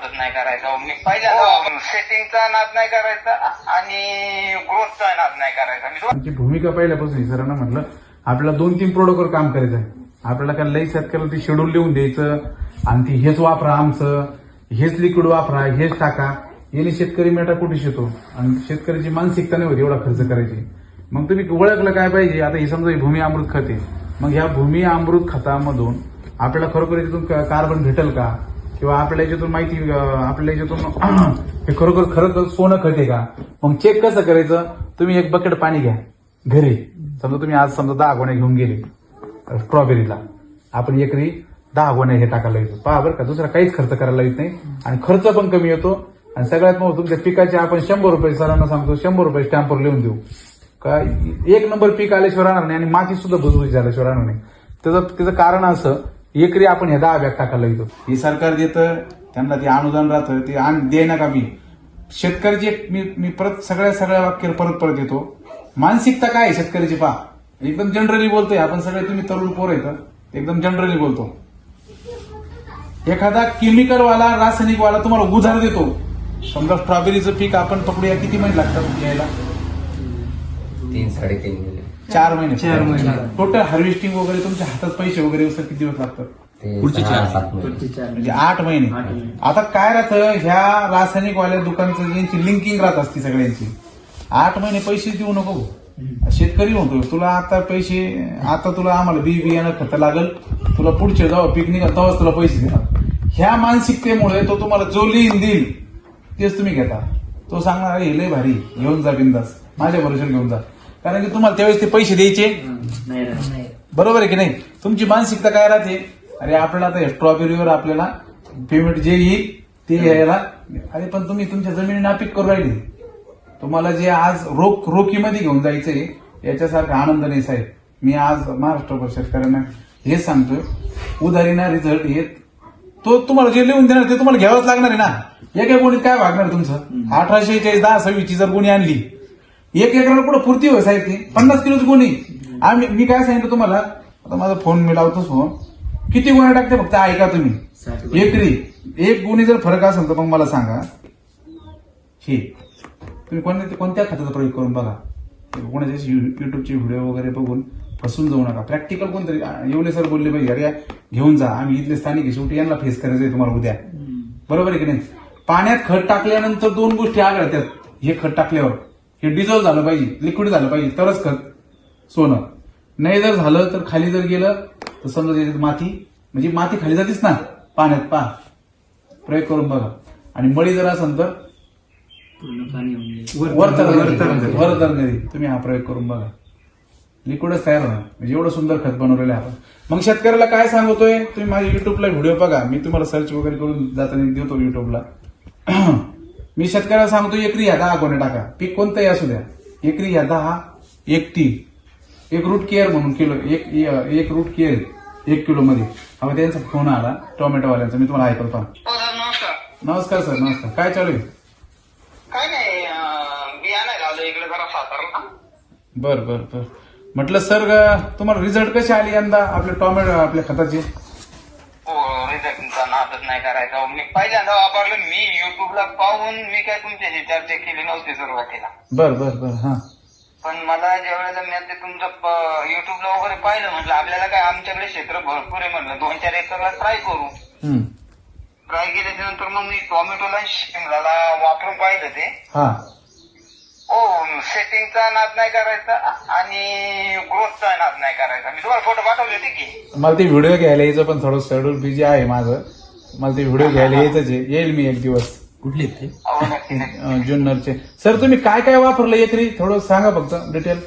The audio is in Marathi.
नादच नाही करायचा. मी पहिल्यांदा सेटिंगचा नाद नाही करायचा आणि ग्रोथचा नाद नाही करायचा. मी आमची भूमिका पहिल्यापासून सरांना म्हटलं आपल्याला दोन तीन प्रोडक्टवर काम करायचं आहे. आपल्याला काय लई शेतकऱ्याला ती शेड्यूल लिहून द्यायचं आणि ती हेच वापरा आमचं हेच लिक्विड वापरा हेच टाका. याने शेतकरी मेटा कुठे येतो आणि शेतकऱ्याची मानसिकता नाही होती एवढा खर्च करायची. मग तुम्ही ओळखलं काय पाहिजे? आता हे समजा ही भूमी अमृत खत आहे. मग ह्या भूमी अमृत खतामधून आपल्याला खरोखर याच्यातून कार्बन भेटेल का? किंवा आपल्या याच्यातून माहिती आपल्या याच्यातून हे खरोखर खरं सोनं खते का? मग चेक कसं करायचं? तुम्ही एक बकेट पाणी घ्या घरी. समजा तुम्ही आज समजा दहा गोण्या घेऊन गेले स्ट्रॉबेरीला आपण एकरी दहा गोण्या हे टाकायला येतो पहा बरं का दुसरा काहीच खर्च करायला येत नाही. आणि खर्च पण कमी येतो. आणि सगळ्यात मग तुमच्या पिकाचे आपण शंभर रुपये सरांना सांगतो शंभर रुपये स्टॅम्पवर लिहून देऊ. का एक नंबर पीक आल्याशिवाय राहणार नाही आणि माती सुद्धा भुसभुशीत झाल्याशिवाय राहणार नाही. त्याचं त्याचं कारण असं एकरी आपण ह्या दहा बॅग टाकायला येतो हे सरकार देतं त्यांना ते अनुदान राहतं ते आण देणं का मी. शेतकऱ्याची मी मी परत सगळ्या सगळ्या वाक्य परत परत येतो. मानसिकता काय आहे शेतकऱ्याची पहा. एकदम जनरली बोलतोय आपण सगळे तुम्ही तरुण पोर आहेत एकदम जनरली बोलतो. एखादा केमिकलवाला रासायनिकवाला तुम्हाला उधार देतो. समजा स्ट्रॉबेरीचं पीक आपण पकडूया किती महिने लागतात यायला तीन साडेतीन महिने. चार महिने. चार महिने. टोटल हार्वेस्टिंग वगैरे तुमच्या हातात पैसे वगैरे असं किती दिवस लागतात? पुढचे चार. सात महिने. म्हणजे आठ महिने. आता काय राहतं? ह्या रासायनिक वाल्या दुकानचं यांची लिंकिंग राहत असते सगळ्यांची आठ महिने पैसे देऊ नको. शेतकरी म्हणतो तुला आता पैसे आता तुला आम्हाला बी बियाणं खतं लागल. तुला पुढचे जेव्हा पीक निघाल तेव्हाच तुला पैसे देणार. ह्या मानसिकतेमुळे तो तुम्हाला जो लिहिन देईल तेच तुम्ही घेता. तो सांगणार अरे हे लय भारी. घेऊन जा बिंदास. माझ्या भरोशावर घेऊन जा. कारण की तुम्हाला त्यावेळेस ते पैसे द्यायचे. नाही राहत. बरोबर आहे की नाही? तुमची मानसिकता काय राहते? अरे आपल्याला आता स्ट्रॉबेरीवर आपल्याला पेमेंट जे येईल ते यायला अरे पण तुम्ही तुमच्या जमिनी नापीक करू राहिली. तुम्हाला जे आज रोख रोखीमध्ये घेऊन जायचंय याच्यासारखा आनंद नाही साहेब. मी आज महाराष्ट्र शेतकऱ्यांना हे सांगतोय. उधारीना रिझल्ट हे तो तुम्हाला जे लिहून देणार ते तुम्हाला घ्यावंच लागणार आहे ना. एका गोणीत काय भागणार आहे तुमचं? अठराशे चाळीस दहा सव्वीसची जर गोणी आणली एक एकराला पुढे पुरती होय साहेब ती? पन्नास किलोची गोणी. आम्ही मी काय सांगितलं तुम्हाला? आता माझा फोन मी लावतोच फोन किती गोण्या टाकते फक्त? ऐका तुम्ही. एकरी. एक गुणी जर फरक असेल तर मग मला सांगा. हे. तुम्ही कोणत्या कोणत्या खताचा प्रयोग करून बघा. कोणाचे युट्यूबचे व्हिडिओ वगैरे बघून फसून जाऊ नका. प्रॅक्टिकल कोणतरी येवले सर बोलले पाहिजे अरे घेऊन जा. आम्ही इथले स्थानिक शेवटी यांना फेस करायचं आहे तुम्हाला उद्या. बरोबर आहे की नाही? पाण्यात खत टाकल्यानंतर दोन गोष्टी आगळतात हे खत टाकल्यावर. हे डिझॉल्व झालं पाहिजे लिक्विड झालं पाहिजे तरच खत सोनं. नाही जर झालं तर खाली जर गेलं तर समजा त्याच्यात माती म्हणजे माती खाली जातीच ना पाण्यात पा प्रयोग करून बघा. आणि मळी जर असेल तर. वर तर तुम्ही हा प्रयोग करून बघा. लिक्विडच तयार होणार. म्हणजे एवढं सुंदर खत बनवलेलं आहे आपण. मग शेतकऱ्याला काय सांगतोय? तुम्ही माझ्या युट्यूबला व्हिडिओ बघा. मी तुम्हाला सर्च वगैरे करून जाताना देतो युट्यूबला मी शेतकऱ्याला सांगतो एकरी ह्या दहा गोण्या टाका. पीक कोणतंही असू द्या. एकरी ह्या दहा एक टी एक रूट केअर म्हणून किलो एक एक रूट केअर एक किलो मध्ये. अहो त्यांचा फोन आला टोमॅटोवाल्यांचा. मी तुम्हाला पहा. हो नमस्कार. नमस्कार सर. नमस्कार. काय चालू आहे? काय नाही अं, बियाणं लावलं इकडे जरा सातारला. बर बर बर. म्हटलं सर तुम्हाला रिझल्ट कसे आले यंदा आपले टोमॅटो आपल्या खताचे? हो रिझल्टचा नादच नाही करायचा. मी पहिल्यांदा वापरलं मी युट्यूबला पाहून मी काय तुमच्याशी चर्चा केली नव्हती सुरुवातीला बर बर बर हा. पण मला ज्या वेळेला मी ते तुमचं युट्यूबला वगैरे पाहिलं म्हटलं आपल्याला काय आमच्याकडे क्षेत्र भरपूर आहे म्हटलं. दोन चार एकरला ट्राय करू. ट्राय केल्याच्यानंतर मग मी टोमॅटोला शिमलाला वापरून पाहिलं ते. हा. हो सेटिंगचा नाद नाही करायचा आणि ग्रोथचा नाद नाही करायचा. मी तुम्हाला फोटो पाठवले होते की? मला ते व्हिडिओ घ्यायला यायचं पण थोडं शेड्यूल बिझी आहे माझं. मला ते व्हिडिओ घ्यायला यायचंच आहे. येईल मी एक दिवस. कुठले ते? नक्की नक्की. अं, जुन्नरचे. सर तुम्ही काय काय वापरलं एकरी? थोडं सांगा फक्त डिटेल